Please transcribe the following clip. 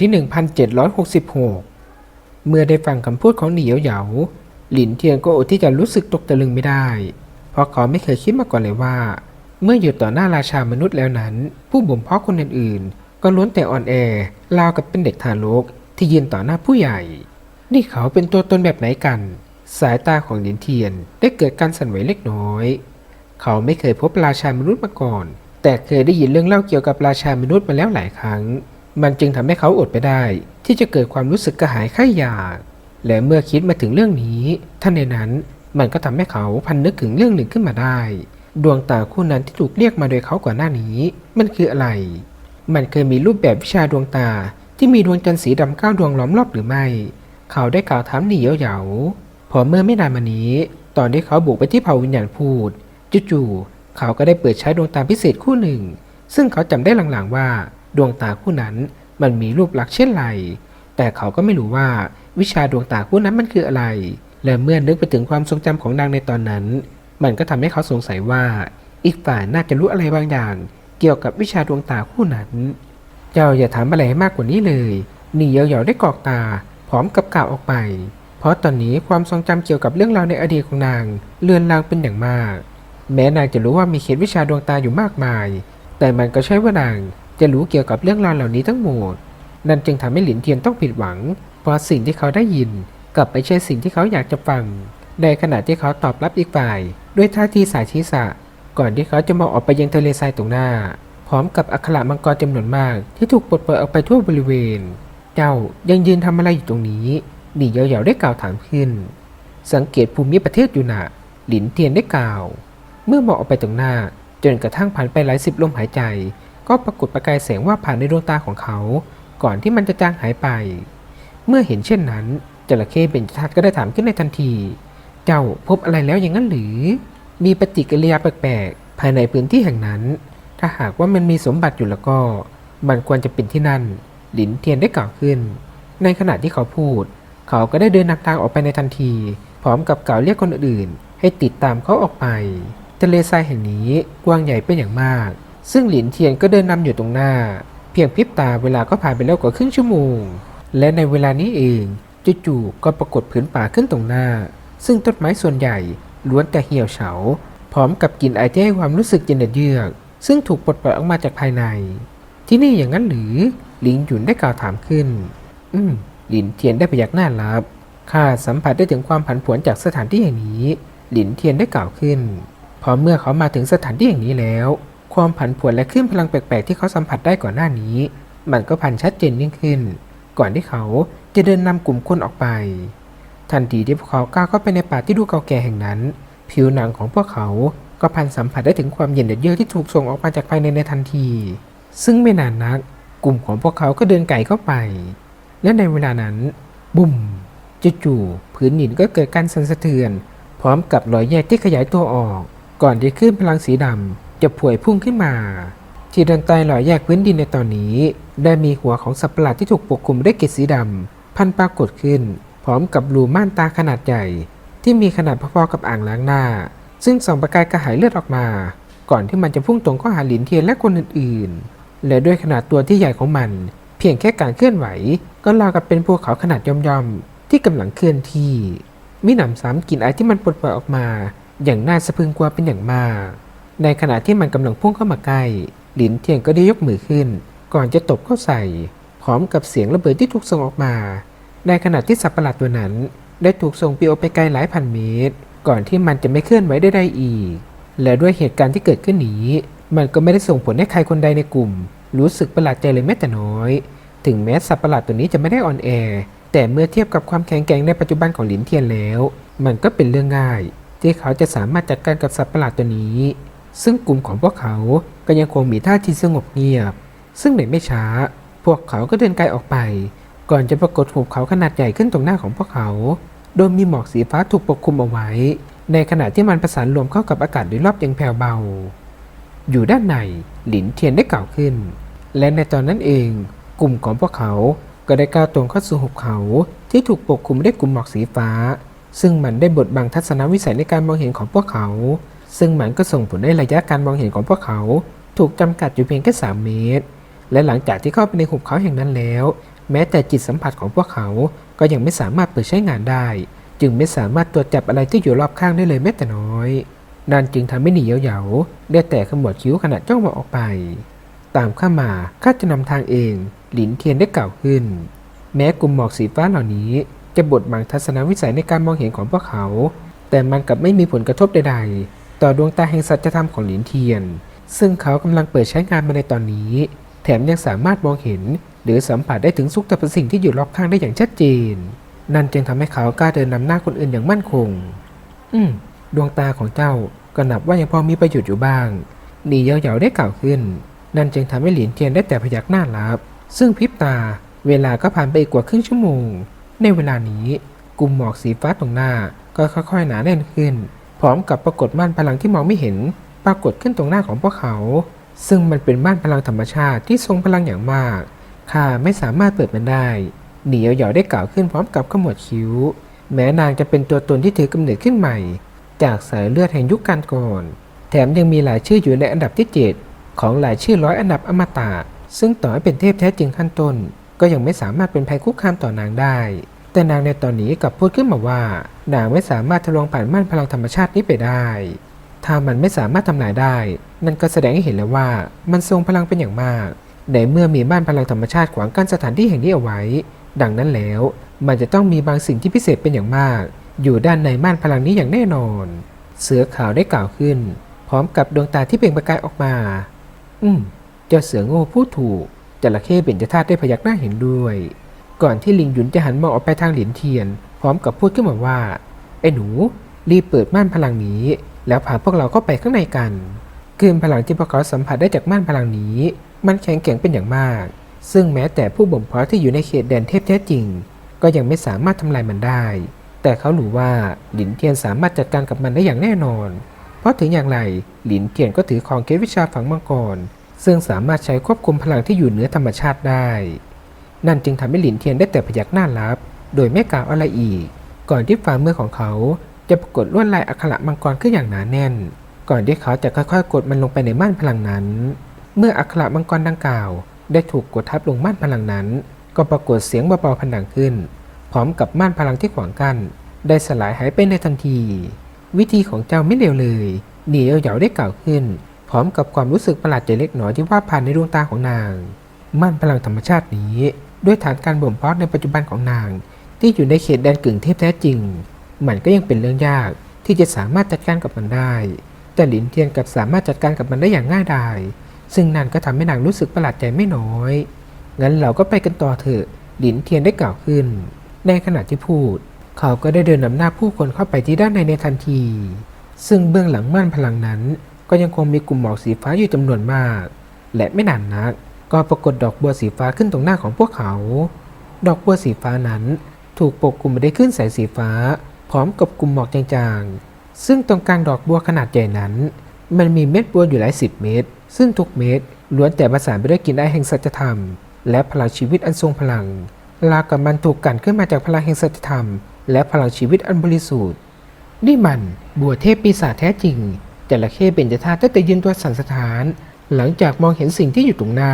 ที่ 1766 เมื่อได้ฟังคำพูดของหนียวเหยาหลินเทียนก็อดที่จะรู้สึกตกตะลึงไม่ได้ เพราะเขาไม่เคยคิดมาก่อนเลยว่า เมื่ออยู่ต่อหน้าราชามนุษย์แล้วนั้น ผู้บ่มเพาะคนอื่นๆ ก็ล้วนแต่อ่อนแอราวกับเป็นเด็กทารกที่ยืนต่อหน้าผู้ใหญ่ นี่เขาเป็นตัวตนแบบไหนกัน สายตาของหลินเทียนได้เกิดการสั่นไหวเล็กน้อย เขาไม่เคยพบราชามนุษย์มาก่อน แต่เคยได้ยินเรื่องเล่าเกี่ยวกับราชามนุษย์มาแล้วหลายครั้ง มันจึงทำให้เขาอดไปได้ ที่จะเกิดความรู้สึกกระหายไข้อยากและเมื่อคิดมาถึงเรื่องนี้ท่านในนั้นมันก็ทำให้เขาพันนึกถึงเรื่องหนึ่งขึ้นมาได้ ดวงตาคู่นั้นที่ถูกเรียกมาโดยเขาก่อนหน้านี้ มันคืออะไร มันเคยมีรูปแบบวิชาดวงตาที่มีดวงจันทร์สีดำเก้าดวงล้อมรอบหรือไม่ เขาได้กล่าวถามหนีเยาๆพอเมื่อไม่นานมานี้ ตอนที่เขาบุกไปที่เผ่าวิญญาณพูดจู่ๆเขาก็ได้เปิดใช้ดวงตาพิเศษคู่หนึ่ง ซึ่งเขาจำได้หลังๆว่า ดวงตาคู่นั้นมันมีรูปลักษณ์เช่นไร แต่เขาก็ไม่รู้ว่าวิชาดวงตาคู่นั้นมันคืออะไร และเมื่อนึกไปถึงความทรงจำของนางในตอนนั้น มันก็ทำให้เขาสงสัยว่า อีกฝ่ายน่าจะรู้อะไรบางอย่าง เกี่ยวกับวิชาดวงตาคู่นั้น เจ้าอย่าถามอะไรมากกว่านี้เลยหนีเหยาๆได้กอกตา พร้อมกับกล่าวออกไป เพราะตอนนี้ความทรงจำเกี่ยวกับเรื่องราวในอดีตของนาง เลือนลางเป็นอย่างมาก แม้นางจะรู้ว่ามีเขตวิชาดวงตาอยู่มากมาย แต่มันก็ใช่ว่านาง จะรู้เกี่ยวกับเรื่องราวเหล่านี้ทั้งหมด นั่นจึงทำให้หลินเทียนต้องผิดหวัง เพราะสิ่งที่เขาได้ยิน กลับไปใช่สิ่งที่เขาอยากจะฟัง ในขณะที่เขาตอบรับอีกฝ่าย ด้วยท่าทีสายชีสะ ก่อนที่เขาจะมองออกไปยังทะเลทรายตรงหน้า พร้อมกับอัคระมังกรจำนวนมาก ที่ถูกปลดปล่อยออกไปทั่วบริเวณ เจ้ายังยืนทำอะไรอยู่ตรงนี้หนีเหยาๆได้กล่าวถามขึ้น สังเกตภูมิประเทศอยู่นะหลินเทียนได้กล่าว เมื่อมองออกไปตรงหน้าจนกระทั่งผ่านไปหลายสิบลมหายใจ ก็ปรากฏประกายแสงว่าผ่านในดวงตาของเขา ก่อนที่มันจะจางหายไป เมื่อเห็นเช่นนั้นจระเข้เบญจทัตก็ได้ถามขึ้นในทันที เจ้าพบอะไรแล้วอย่างนั้นหรือ มีปฏิกิริยาแปลกๆ ภายในพื้นที่แห่งนั้น ถ้าหากว่ามันมีสมบัติอยู่แล้วก็ มันควรจะเป็นที่นั่น หลินเทียนได้กล่าวขึ้น ในขณะที่เขาพูด เขาก็ได้เดินนำทางออกไปในทันที พร้อมกับกล่าวเรียกคนอื่น ให้ติดตามเขาออกไป ทะเลทรายแห่งนี้กว้างใหญ่เป็นอย่างมาก ซึ่งหลินเทียนก็เดินนำอยู่ตรงหน้า เพียงพริบตาเวลาก็ผ่านไปแล้วกว่าครึ่งชั่วโมง และในเวลานี้เองจู่ๆก็ปรากฏผืนป่าขึ้นตรงหน้า ซึ่งต้นไม้ส่วนใหญ่ล้วนแต่เหี่ยวเฉา พร้อมกับกลิ่นไอที่ให้ความรู้สึกเย็นเยือก ซึ่งถูกปลดปล่อยออกมาจากภายใน ที่นี่อย่างนั้นหรือหลิงหยุนได้กล่าวถามขึ้น อืมหลินเทียนได้พยักหน้ารับข้าสัมผัสได้ถึงความผันผวนจากสถานที่แห่งนี้ หลินเทียนได้กล่าวขึ้น พอเมื่อเขามาถึงสถานที่แห่งนี้แล้ว ความผันผวนและคลื่นพลังแปลกๆที่เขาสัมผัสได้ก่อนหน้านี้ มันก็พันชัดเจนยิ่งขึ้น ก่อนที่เขาจะเดินนำกลุ่มคนออกไป ทันทีที่พวกเขาก้าวเข้าไปในป่าที่ดูเก่าแก่แห่งนั้น ผิวหนังของพวกเขาก็พันสัมผัสได้ถึงความเย็นเยือกที่ถูกส่งออกมาจากภายในในทันที ซึ่งไม่นานนัก กลุ่มของพวกเขาก็เดินไก่เข้าไป และในเวลานั้นบุ่มจู่ๆพื้นหินก็เกิดการสั่นสะเทือน พร้อมกับรอยแยกที่ขยายตัวออก ก่อนที่คลื่นพลังสีดำ จะผวยพุ่งขึ้นมาที่ด้านใต้รอยแยกพื้นดินในตอนนี้ ได้มีหัวของสัตว์ประหลาดที่ถูกปกคลุมด้วยเกล็ดสีดำพันปรากฏขึ้น พร้อมกับรูม่านตาขนาดใหญ่ ที่มีขนาดพอๆกับอ่างล้างหน้า ซึ่งส่องประกายกระหายเลือดออกมา ก่อนที่มันจะพุ่งตรงเข้าหาหลินเทียนและคนอื่นๆ และด้วยขนาดตัวที่ใหญ่ของมัน เพียงแค่การเคลื่อนไหว ก็ราวกับเป็นภูเขาขนาดย่อมๆที่กำลังเคลื่อนที่มิหนำซ้ำกลิ่นไอที่มันปลดปล่อยออกมา อย่างน่าสะพรึงกลัวเป็นอย่างมาก ในขณะที่มันกำลังพุ่งเข้ามาใกล้ หลินเทียนก็ได้ยกมือขึ้น ก่อนจะตบเข้าใส่ พร้อมกับเสียงระเบิดที่ถูกส่งออกมา ในขณะที่สัตว์ประหลาดตัวนั้น ได้ถูกส่งปลิวออกไปไกลหลายพันเมตร ก่อนที่มันจะไม่เคลื่อนไหวได้ไดอีก และด้วยเหตุการณ์ที่เกิดขึ้นนี้ มันก็ไม่ได้ส่งผลให้ใครคนใดในกลุ่ม รู้สึกประหลาดใจเลยแม้แต่น้อย ถึงแม้สัตว์ประหลาดตัวนี้จะไม่ได้อ่อนแอ แต่เมื่อเทียบกับความแข็งแกร่งในปัจจุบันของหลินเทียนแล้ว มันก็เป็นเรื่องง่าย ที่เขาจะสามารถจัดการกับสัตว์ประหลาดตัวนี้ ซึ่งกลุ่มของพวกเขาก็ยังคงมีท่าทีสงบเงียบ ซึ่งในไม่ช้า พวกเขาก็เดินไกลออกไป ก่อนจะปรากฏหุบเขาขนาดใหญ่ขึ้นตรงหน้าของพวกเขา โดยมีหมอกสีฟ้าถูกปกคลุมเอาไว้ ในขณะที่มันประสานรวมเข้ากับอากาศโดยรอบอย่างแผ่วเบา อยู่ด้านในหลินเทียนได้กล่าวขึ้น และในตอนนั้นเองกลุ่มของพวกเขาก็ได้ก้าวตรงเข้าสู่หุบเขาที่ถูกปกคลุมด้วยกลุ่มหมอกสีฟ้า ซึ่งมันได้บดบังทัศนวิสัยในการมองเห็นของพวกเขา ซึ่งมันก็ส่งผลให้ระยะการมองเห็นของพวกเขา ถูกจำกัดอยู่เพียงแค่ 3 เมตร และหลังจากที่เข้าไปในหุบเขาแห่งนั้นแล้ว แม้แต่จิตสัมผัสของพวกเขา ก็ยังไม่สามารถเปิดใช้งานได้ จึงไม่สามารถตรวจจับอะไรที่อยู่รอบข้างได้เลยแม้แต่น้อย นั่นจึงทำให้หนีเหยาๆได้แต่ขมวดคิ้วขณะจ้องมองออกไป ตามข้ามาข้าจะนำทางเอง หลินเทียนได้กล่าวขึ้น แม้กลุ่มหมอกสีฟ้าเหล่านี้ จะบดบังทัศนวิสัยในการมองเห็นของพวกเขา แต่มันกลับไม่มีผลกระทบใดๆ ต่อดวงตาแห่งสัจธรรมของหลินเทียน ซึ่งเขากำลังเปิดใช้งานมาในตอนนี้ แถมยังสามารถมองเห็น หรือสัมผัสได้ถึงสุขแต่สิ่งที่อยู่รอบข้างได้อย่างชัดเจน นั่นจึงทำให้เขากล้าเดินนำหน้าคนอื่นอย่างมั่นคง อืม ดวงตาของเจ้าก็นับว่ายังพอมีประโยชน์อยู่บ้างหนีเหยาๆได้กล่าวขึ้น นั่นจึงทำให้หลินเทียนได้แต่พยักหน้ารับ ซึ่งพริบตา เวลาก็ผ่านไปอีกกว่าครึ่งชั่วโมง ในเวลานี้กลุ่มหมอกสีฟ้าตรงหน้าก็ค่อยๆหนาแน่นขึ้น ร้อมกับปรากฏม่านพลังที่มองไม่เห็น ปรากฏขึ้นตรงหน้าของพวกเขา ซึ่งมันเป็นม่านพลังธรรมชาติที่ทรงพลังอย่างมาก ข้าไม่สามารถเปิดมันได้หนีเหยาๆได้กล่าวขึ้นพร้อมกับขมวดคิ้ว แม้นางจะเป็นตัวตนที่ถือกำเนิดขึ้นใหม่ จากสายเลือดแห่งยุคการก่อน แถมยังมีหลายชื่ออยู่ในอันดับที่7ของหลายชื่อร้อยอันดับอมตะ ซึ่งต่อให้เป็นเทพแท้จริงขั้นต้น ก็ยังไม่สามารถเป็นภัยคุกคามต่อนางได้ แต่นางในตอนนี้กลับพูดขึ้นมาว่า นางไม่สามารถทะลวงผ่านม่านพลังธรรมชาตินี้ไปได้ ถ้ามันไม่สามารถทำลายได้ นั่นก็แสดงให้เห็นแล้วว่ามันทรงพลังเป็นอย่างมาก ในเมื่อมีม่านพลังธรรมชาติขวางกั้นสถานที่แห่งนี้เอาไว้ ดังนั้นแล้ว มันจะต้องมีบางสิ่งที่พิเศษเป็นอย่างมาก อยู่ด้านในม่านพลังนี้อย่างแน่นอน เสือขาวได้กล่าวขึ้น พร้อมกับดวงตาที่เปล่งประกายออกมา อืม เจ้าเสือโง่พูดถูกจระเข้เบญจธาตุได้พยักหน้าเห็นด้วย ก่อนที่ลิงหยุนจะหันมองออกไปทางหลินเทียน พร้อมกับพูดขึ้นมาว่า ไอ้หนู รีบเปิดม่านพลังนี้ แล้วพาพวกเราเข้าไปข้างในกันคลื่นพลังที่พวกเขาสัมผัสได้จากม่านพลังนี้ มันแข็งแกร่งเป็นอย่างมาก ซึ่งแม้แต่ผู้บ่มเพาะที่อยู่ในเขตแดนเทพแท้จริง ก็ยังไม่สามารถทำลายมันได้ แต่เขารู้ว่าหลินเทียนสามารถจัดการกับมันได้อย่างแน่นอน เพราะถึงอย่างไรหลินเทียนก็ถือของเกวิชาฝังมังกรซึ่งสามารถใช้ควบคุมพลังที่อยู่เหนือธรรมชาติได้ นั่นจึงทำให้หลินเทียนได้แต่พยักหน้ารับ โดยไม่กล่าวอะไรอีก ก่อนที่ฝ่ามือของเขาจะปรากฏลวดลายอักขระมังกรขึ้นอย่างหนาแน่น ก่อนที่เขาจะค่อยๆ กดมันลงไปในม่านพลังนั้น เมื่ออักขระมังกรดังกล่าว ได้ถูกกดทับลงม่านพลังนั้น ก็ปรากฏเสียงเบาๆพันดังขึ้น พร้อมกับม่านพลังที่ขวางกั้นได้สลายหายไปในทันที วิธีของเจ้าไม่เลวเลยหนีเอาเหยาได้กล่าวขึ้น พร้อมกับความรู้สึกประหลาดใจเล็กน้อยที่ว่าผ่านในดวงตาของนางม่านพลังธรรมชาตินี้ ด้วยฐานการบ่มเพาะในปัจจุบันของนาง ที่อยู่ในเขตแดนกึ่งเทพแท้จริง มันก็ยังเป็นเรื่องยากที่จะสามารถจัดการกับมันได้ แต่หลินเทียนกับสามารถจัดการกับมันได้อย่างง่ายดาย ซึ่งนั่นก็ทำให้นางรู้สึกประหลาดใจไม่น้อย งั้นเราก็ไปกันต่อเถอะ หลินเทียนได้กล่าวขึ้น ในขณะที่พูด เขาก็ได้เดินนำหน้าผู้คนเข้าไปที่ด้านในในทันที ซึ่งเบื้องหลังม่านพลังนั้น ก็ยังคงมีกลุ่มหมอกสีฟ้าอยู่จำนวนมาก และไม่นานนัก ก็ปรากฏดอกบัวสีฟ้าขึ้นตรงหน้าของพวกเขา ดอกบัวสีฟ้านั้นถูกปกคลุมไปด้วยคลื่นสายสีฟ้า พร้อมกับกลุ่มหมอกจางๆ ซึ่งตรงกลางดอกบัวขนาดใหญ่นั้น มันมีเม็ดบัวอยู่หลายสิบเม็ด ซึ่งทุกเม็ดล้วนแต่ประสานไปด้วยกลิ่นไอแห่งสัจธรรม และพลังชีวิตอันทรงพลัง ลากับมันถูกกันขึ้นมาจากพลังแห่งสัจธรรม และพลังชีวิตอันบริสุทธิ์ นี่มันบัวเทพปีศาจแท้จริงจระเข้เบญจธาตุได้แต่ยืนตัวสันสะท้าน หลังจากมองเห็นสิ่งที่อยู่ตรงหน้า